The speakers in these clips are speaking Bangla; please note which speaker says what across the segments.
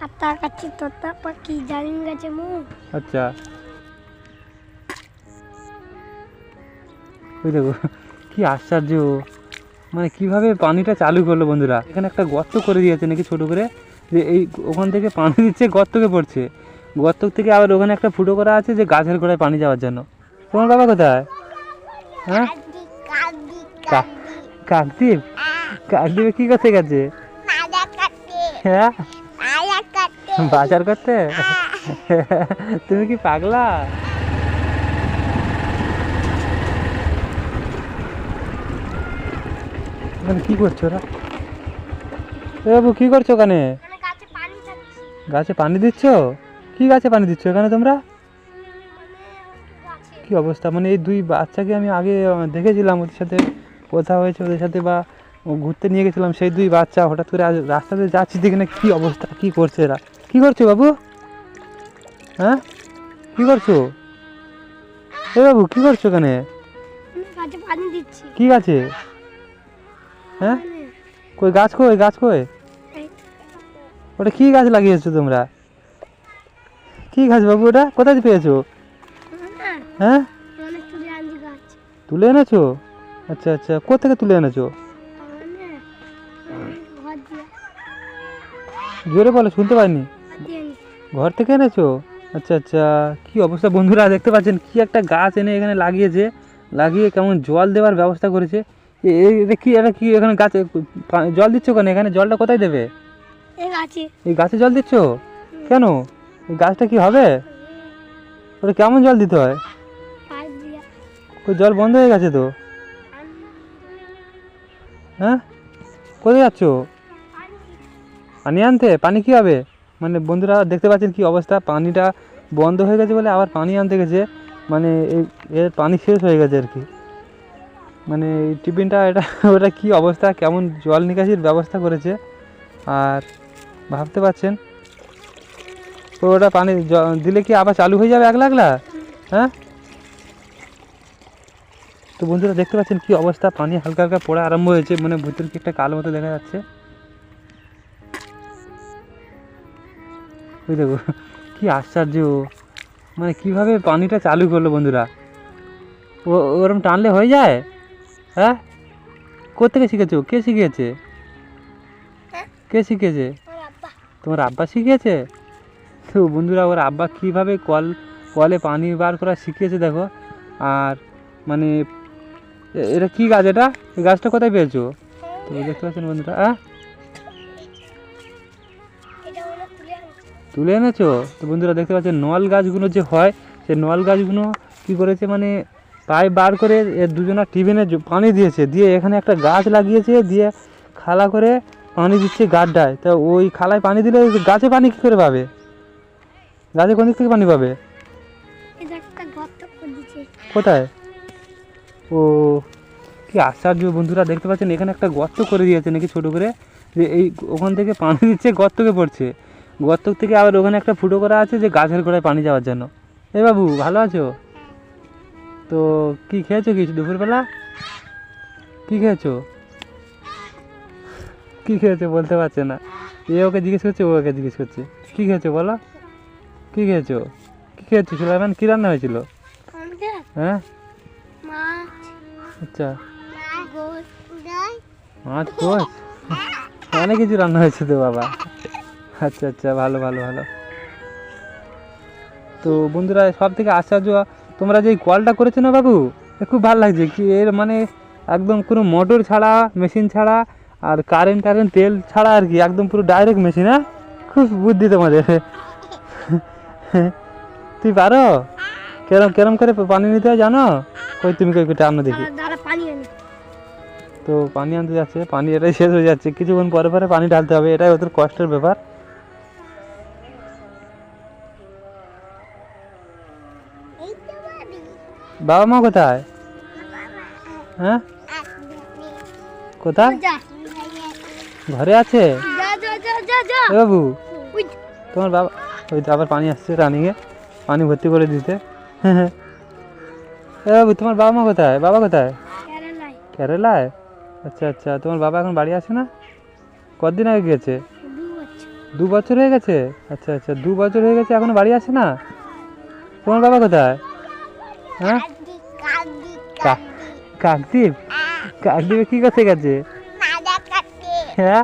Speaker 1: আর তাকাচ্ছি তোতা পাখি জালিম গেছে মুখ
Speaker 2: আচ্ছা। ওই দেখো কি আশ্চর্য। মানে কীভাবে পানিটা চালু করল বন্ধুরা? এখানে একটা গর্ত করে দিয়েছে নাকি ছোট করে? যে এই ওখান থেকে পানি দিচ্ছে গর্তকে পড়ছে। গর্ত থেকে আবার ওখানে একটা ফুটো করা আছে যে গাছের গোড়ায় পানি যাওয়ার জন্য। তোমার বাবা কোথায়? হ্যাঁ? কা- কাকদ্বীপ। কাকদ্বীপে? কি করতে গেছে? হ্যাঁ? বাজার করতে? তুমি কি পাগলা? কি করছ ওরা? এ বাবু কি করছ ওখানে?
Speaker 1: গাছে পানি
Speaker 2: দিচ্ছ। কি গাছে পানি দিচ্ছ এখানে তোমরা? কি অবস্থা? মানে এই দুই বাচ্চাকে আমি আগে দেখেছিলাম ওদের সাথে কথা হয়েছে ওদের সাথে বা ঘুরতে নিয়ে গেছিলাম সেই দুই বাচ্চা হঠাৎ করে আজ রাস্তাতে যাচ্ছি দেখে না কী অবস্থা কী করছে এরা? কী করছ বাবু? হ্যাঁ? কী করছ? এ বাবু কী করছ এখানে? কী গাছে? হ্যাঁ? কই গাছ কই গাছ কই? ওটা কী গাছ লাগিয়েছো তোমরা? কী গাছ বাবু ওটা? কোথায় পেয়েছ? হ্যাঁ?
Speaker 1: মানে তুলে
Speaker 2: এনেছো? আচ্ছা আচ্ছা কোথেকে তুলে এনেছো?
Speaker 1: মানে
Speaker 2: জোরে বলো শুনতে পাইনি।
Speaker 1: ঘর
Speaker 2: থেকে এনেছো? আচ্ছা আচ্ছা কি অবস্থা বন্ধুরা? দেখতে পাচ্ছেন কি একটা গাছ এনে এখানে লাগিয়েছে লাগিয়ে কেমন জল দেওয়ার ব্যবস্থা করেছে। এটা কি এটা কি এখানে গাছে জল দিচ্ছ কেন? এখানে জলটা কোথায় দেবে?
Speaker 1: এই গাছে
Speaker 2: জল দিচ্ছ? কেন? এই গাছটা কি হবে? ওটা কেমন জল দিতে হয়? জল বন্ধ হয়ে গেছে তো? হ্যাঁ? কোথায় যাচ্ছ? পানি আনতে? পানি কি হবে? মানে বন্ধুরা দেখতে পাচ্ছেন কি অবস্থা? পানিটা বন্ধ হয়ে গেছে বলে আবার পানি আনতে গেছে। মানে এর পানি শেষ হয়ে গেছে আর কি। মানে এই টিফিনটা এটা, ওটা কি অবস্থা? কেমন জল নিকাশির ব্যবস্থা করেছে? আর ভাবতে পারছেন ওটা পানি দিলে কি আবার চালু হয়ে যাবে একলা একলা? হ্যাঁ? তো বন্ধুরা দেখতে পাচ্ছেন কি অবস্থা? পানি হালকা হালকা পড়া আরম্ভ হয়েছে। মানে ভিতর কি একটা কালো মতো দেখা যাচ্ছে। ওই দেখো কি আশ্চর্য। মানে কীভাবে পানিটা চালু করল বন্ধুরা? ও ওরম টানলে হয়ে যায়? হ্যাঁ? কোথেকে শিখেছো? কে শিখিয়েছে? কে শিখিয়েছে?
Speaker 1: আমার আব্বা।
Speaker 2: তোমার আব্বা শিখিয়েছে? তো বন্ধুরা ওর আব্বা কীভাবে কল কলে পানি বার করা শিখিয়েছে দেখো। আর মানে এটা কি গাছ এটা? এই গাছটা কোথায় পেয়েছ? তো দেখতে পাচ্ছেন বন্ধুরা হ্যাঁ?
Speaker 1: তুলে
Speaker 2: এনেছো? তো বন্ধুরা দেখতে পাচ্ছেন নল গাছগুলো যে হয় সেই নল গাছগুলো কি করেছে মানে পাইপ বার করে দুজনা টিফিনে পানি দিয়েছে। দিয়ে এখানে একটা গাছ লাগিয়েছে দিয়ে খালা করে পানি দিচ্ছে গাড্ডায়। তা ওই খালায় পানি দিলে গাছে পানি কী করে পাবে? গাছে কোন দিক থেকে পানি পাবে? কোথায়? ও কি আশ্চর্য বন্ধুরা দেখতে পাচ্ছেন এখানে একটা গর্ত করে দিয়েছে নাকি ছোট করে? যে এই ওখান থেকে পানি দিচ্ছে গর্তকে পড়ছে। গর্ত থেকে আবার ওখানে একটা ফুটো করা আছে যে গাছের গোড়ায় পানি যাওয়ার জন্য। এ বাবু ভালো আছো? তো কি খেয়েছো কিছু দুপুরবেলা? কি খেয়েছো? কি খেয়েছো বলতে পারছে না। এ ওকে জিজ্ঞেস করছে ও ওকে জিজ্ঞেস করছে। কি খেয়েছো বলো? কি খেয়েছো? কি খেয়েছো? সুলাইমান কী রান্না হয়েছিল? হ্যাঁ? আচ্ছা। মাছ কোচ অনেক কিছু রান্না হয়েছে তো বাবা। আচ্ছা আচ্ছা ভালো ভালো ভালো। তো বন্ধুরা সব থেকে আশ্চর্য তোমরা যে কলটা করেছ না বাবু? খুব ভালো লাগছে। কি এর মানে একদম কোনো মোটর ছাড়া মেশিন ছাড়া আর কারেন্ট টারেন্ট তেল ছাড়া আর কি একদম পুরো ডাইরেক্ট মেশিন হ্যাঁ? খুব বুদ্ধি তোমাদের। তুই পারো? কেরম কেরম করে পানি নিতে হয় জানো? কই তুমি কই আনো দেখি। তো পানি আনতে যাচ্ছে পানি এটাই শেষ হয়ে যাচ্ছে। কিছুক্ষণ পরে পরে পানি ঢালতে হবে এটাই ওদের কষ্টের ব্যাপার। বাবা মা কোথায়? হ্যাঁ? কোথায়? ঘরে আছে? বাবু, তোমার বাবা, ওই তো আবার পানি আসছে রানিংয়ে পানি ভর্তি করে দিতে। এ বাবু, তোমার বাবা মা কোথায়? বাবা কোথায়?
Speaker 1: কেরালায়।
Speaker 2: আচ্ছা আচ্ছা তোমার বাবা এখন বাড়ি আছে না? কতদিন আগে গিয়েছে
Speaker 1: দু বছর
Speaker 2: হয়ে গেছে? আচ্ছা আচ্ছা দু বছর হয়ে গেছে, এখনও বাড়ি আসে না? তোমার বাবা কোথায়? হ্যাঁ?
Speaker 1: কাকি কাকি
Speaker 2: কাকদ্বীপ? কাকদ্বীপে কি করতে গেছে হ্যাঁ?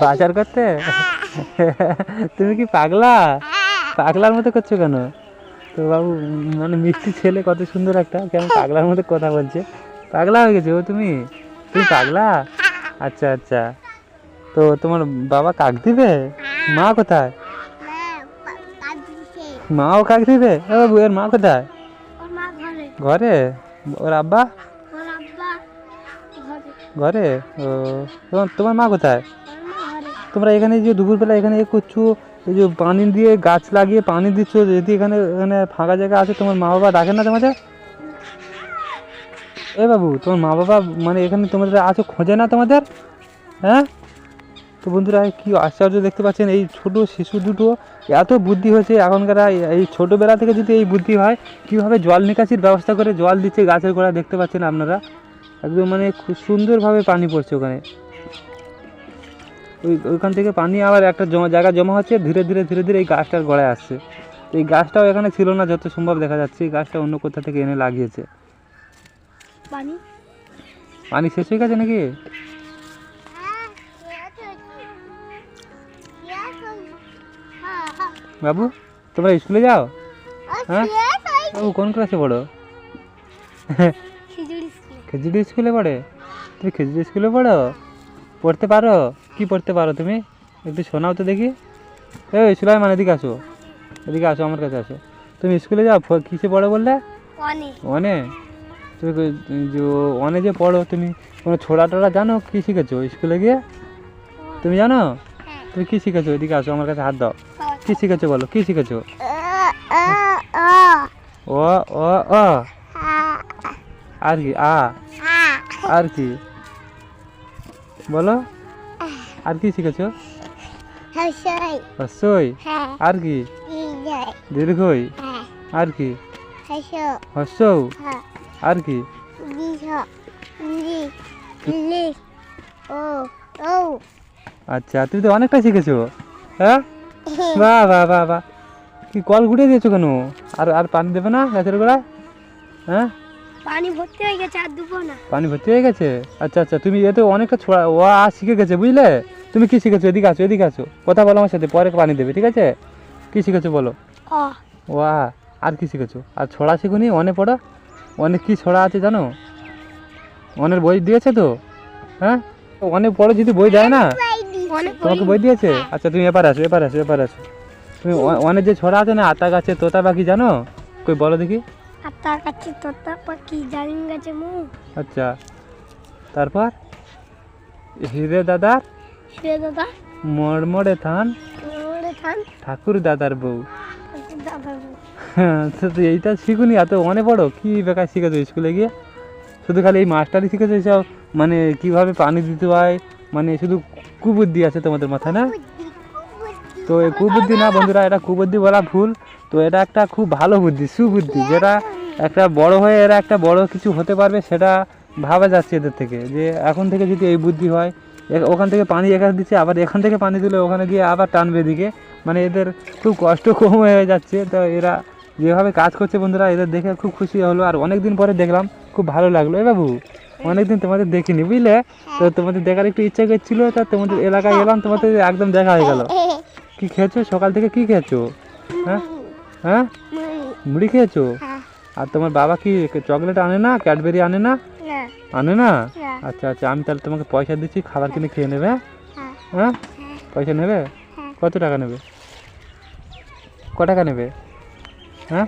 Speaker 2: বাজার করতে? তুমি কি পাগলা? পাগলার মতো করছ কেন? তো বাবু মানে মিষ্টি ছেলে কত সুন্দর একটা, কেমন পাগলার মতো কথা বলছে। পাগলা হয়ে গেছে ও তুমি? তুমি পাগলা? আচ্ছা আচ্ছা। তো তোমার বাবা কাক দিবে মা কোথায়? দিবে? ও বাবু এর মা কোথায়?
Speaker 1: ঘরে।
Speaker 2: ওর আব্বা?
Speaker 1: ঘরে।
Speaker 2: ও তোমার তোমার মা কোথায়?
Speaker 1: মা
Speaker 2: তোমরা এখানে যে দুপুরবেলা এখানে এ করছ এই যে পানি দিয়ে গাছ লাগিয়ে পানি দিচ্ছ যদি এখানে এখানে ফাঁকা জায়গা আছে তোমার মা বাবা ডাকে না তোমাদের? এ বাবু তোমার মা বাবা মানে এখানে তোমাদের আছো খোঁজে না তোমাদের? হ্যাঁ? তো বন্ধুরা কি আশ্চর্য দেখতে পাচ্ছেন এই ছোট শিশু দুটো এত বুদ্ধি হয়েছে। এখনকার এই ছোটোবেলা থেকে যদি এই বুদ্ধি হয় কীভাবে জল নিকাশির ব্যবস্থা করে জল দিচ্ছে গাছের গোড়া দেখতে পাচ্ছেন আপনারা? একদম মানে খুব সুন্দরভাবে পানি পড়ছে ওখানে। ওই ওইখান থেকে পানি আবার একটা জমা জায়গা জমা হচ্ছে ধীরে ধীরে ধীরে ধীরে এই গাছটার গড়ায় আসছে। এই গাছটাও এখানে ছিল না যত সম্ভব দেখা যাচ্ছে এই গাছটা অন্য কোথা থেকে এনে লাগিয়েছে।
Speaker 1: পানি?
Speaker 2: পানি শেষ হয়ে গেছে নাকি? বাবু তোমরা স্কুলে যাও? হ্যাঁ? বাবু কোন ক্লাসে পড়ো? খেজুরি স্কুলে। পড়ে? তুমি খেজুরি স্কুলে পড়ো? পড়তে পারো? কি পড়তে পারো তুমি? একটু শোনাও তো দেখি। এই সুলাইমান এদিকে আসো। এদিকে আসো আমার কাছে আসো। তুমি স্কুলে যাও কিসে পড়ো বললে? অনে। তুমি যে অনে যে পড়ো তুমি কোনো ছোড়া টোড়া জানো? কি শিখেছো স্কুলে গিয়ে? তুমি জানো?
Speaker 1: হ্যাঁ।
Speaker 2: তুমি কি শিখেছো? এদিকে আসো আমার কাছে হাত দাও। কি শিখেছো বলো? কি শিখেছো? ও ও অ আর কি? আ। আর কি? বলো। আর কি শিখেছো? হস্যই। আর কি? দীর্ঘই। আর কি? হস্যও। আর কি? আচ্ছা তুমি তো অনেকটা শিখেছো হ্যাঁ? বাহ বাহ বাহ বাহ কি কল গুড়িয়ে দিয়েছ কেন? আর আর পানি দেবে না গাছের গোড়ায়? হ্যাঁ?
Speaker 1: পানি ভর্তি হয়ে গেছে আর দুবো না।
Speaker 2: পানি ভর্তি হয়ে গেছে? আচ্ছা আচ্ছা তুমি এতে অনেকটা ছোড়া ও আ শিখে গেছে বুঝলে? তুমি কি শিখেছো? এদিকে আছো এদিকে আছো কথা বলো আমার সাথে পরে পানি দেবে ঠিক আছে? কি শিখেছো বলো?
Speaker 1: অ।
Speaker 2: ও আর কি শিখেছো? আর ছড়া শিখুনি অনেক পড়ো? অনেক কি ছড়া আছে জানো? অনেক বই দিয়েছে তো? হ্যাঁ? অনেক পড়ো যদি বই দেয় না? তোমাকে বই দিয়েছে? আচ্ছা তুমি এবার আসো এবার আসো এবার আসো। তুমি অনেক যে ছড়া আছে না আতা গাছে তোতা পাখি জানো? কই বলো দেখি।
Speaker 1: আর তার কাছে তোতা পাখি জালিম গাছে মুখ
Speaker 2: আচ্ছা। তারপর? হিরে দাদার?
Speaker 1: শুয়ে দাদা
Speaker 2: মড়মড়ে থান?
Speaker 1: ওরে থান।
Speaker 2: ঠাকুর দাদার বউ। হ্যাঁ তো এইটা শিখুনি এত অনেক বড়? কি বেকার শিখেছো স্কুলে গিয়ে? শুধু খালি এই মাস্টারই শিখেছো সব মানে কীভাবে পানি দিতে হয়? মানে শুধু কুবুদ্ধি আছে তোমাদের মাথায় না? তো এই কুবুদ্ধি না বন্ধুরা এটা কুবুদ্ধি বলা ভুল। তো এটা একটা খুব ভালো বুদ্ধি সুবুদ্ধি যেটা একটা বড় হয়ে এরা একটা বড় কিছু হতে পারবে সেটা ভাবা যাচ্ছে এদের থেকে। যে এখন থেকে যদি এই বুদ্ধি হয় ওখান থেকে পানি এখানে দিচ্ছে আবার এখান থেকে পানি দিলে ওখানে গিয়ে আবার টানবে এদিকে। মানে এদের খুব কষ্ট কম হয়ে যাচ্ছে। তো এরা যেভাবে কাজ করছে বন্ধুরা এদের দেখে খুব খুশি হলো। আর অনেক দিন পরে দেখলাম খুব ভালো লাগল। এ বাবু অনেকদিন তোমাদের দেখিনি বুঝলে? তো তোমাদের দেখার একটু ইচ্ছা করছিল তা তোমাদের এলাকায় এলাম তোমাদের একদম দেখা হয়ে গেল। কি খেয়েছো? সকাল থেকে কি খেয়েছো? হ্যাঁ? হ্যাঁ? মুড়ি। খেয়েছো? আর তোমার বাবা কি চকলেট আনে না ক্যাডবেরি আনে না? আনে না। আচ্ছা আচ্ছা আমি তাহলে তোমাকে পয়সা দিচ্ছি খাবার কিনে খেয়ে নেবে হ্যাঁ?
Speaker 1: হ্যাঁ।
Speaker 2: হ্যাঁ? পয়সা নেবে?
Speaker 1: হ্যাঁ।
Speaker 2: কত টাকা নেবে? ক টাকা নেবে? হ্যাঁ?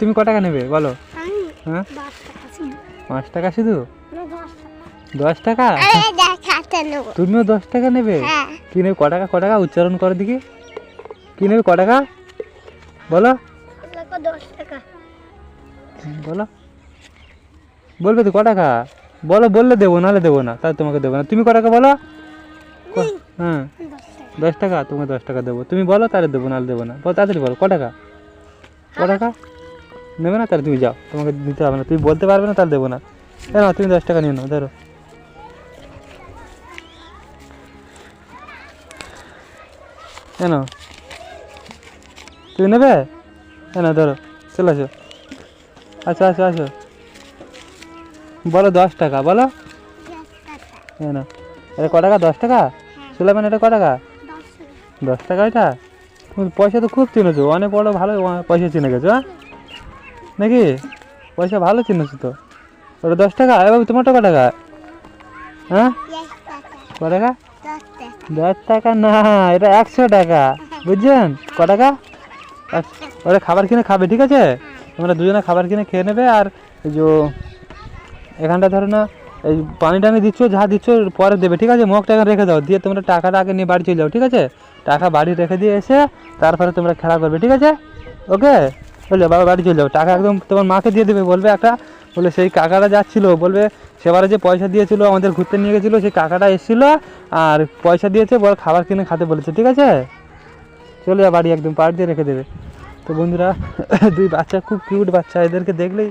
Speaker 2: তুমি ক টাকা নেবে? বলো। হ্যাঁ? পাঁচ টাকা শুধু?
Speaker 1: দশ টাকা?
Speaker 2: তুমিও দশ টাকা নেবে?
Speaker 1: হ্যাঁ।
Speaker 2: কি নেবে? ক টাকা ক টাকা উচ্চারণ করো দেখি কি নেবে ক টাকা? বলো। বলো। বলবে তো ক টাকা? বলো বললে দেবো নাহলে দেবো না। তাহলে তোমাকে দেবো না। তুমি ক টাকা বলো? হ্যাঁ।
Speaker 1: দশ টাকা।
Speaker 2: তোমাকে দশ টাকা দেবো। তুমি বলো তাহলে দেবো নাহলে দেবো না। বলো তাড়াতাড়ি বলো। ক টাকা? ক টাকা? নেবে না? তাহলে তুমি যাও। তোমাকে দিতে হবে না। তুমি বলতে পারবে না তাহলে দেবো না। কেন তুমি দশ টাকা নিয়ে নাও। ধরো কেন তুমি নেবে? কেন ধরো চলে আসো। আচ্ছা আসো আসো। বলো দশ টাকা বলো। কেন এটা ক টাকা দশ টাকা? সুলেমান এটা ক টাকা? দশ টাকা। এটা তুমি পয়সা তো খুব চিনেছো অনেক বড় ভালো পয়সা চিনে গেছো হ্যাঁ? নাকি? পয়সা ভালো চিনেছো তো। ওটা দশ টাকা? এ বাবু তোমারটা ক টাকা? হ্যাঁ? ক টাকা? দশ টাকা? না, এটা একশো টাকা। বুঝছেন? ক টাকা ওরা খাবার কিনে খাবে, ঠিক আছে? তোমরা দুজনে খাবার কিনে খেয়ে নেবে, আর যে এখানটা ধরো না, এই পানি টানি দিচ্ছ, যা দিচ্ছ, পরে দেবে, ঠিক আছে? মগ টাকা রেখে দাও, দিয়ে তোমরা টাকাটা আগে নিয়ে বাড়ি চলে যাও, ঠিক আছে? টাকা বাড়ি রেখে দিয়ে এসে তারপরে তোমরা খেলা করবে, ঠিক আছে? ওকে? যাও বাবা, বাড়ি চলে যাও। টাকা একদম তোমার মাকে দিয়ে দেবে, বলবে একটা বলে সেই কাকাটা যাচ্ছিল। বলবে সেবারে যে পয়সা দিয়েছিল, আমাদের ঘুরতে নিয়ে গেছিল, সেই কাকাটা এসেছিল আর পয়সা দিয়েছে, বল খাবার কিনে খাতে বলেছে, ঠিক আছে? চলে যা বাড়ি একদম পাড় দিয়ে রেখে দেবে। তো বন্ধুরা, দুই বাচ্চা, খুব কিউট বাচ্চা, এদেরকে দেখলেই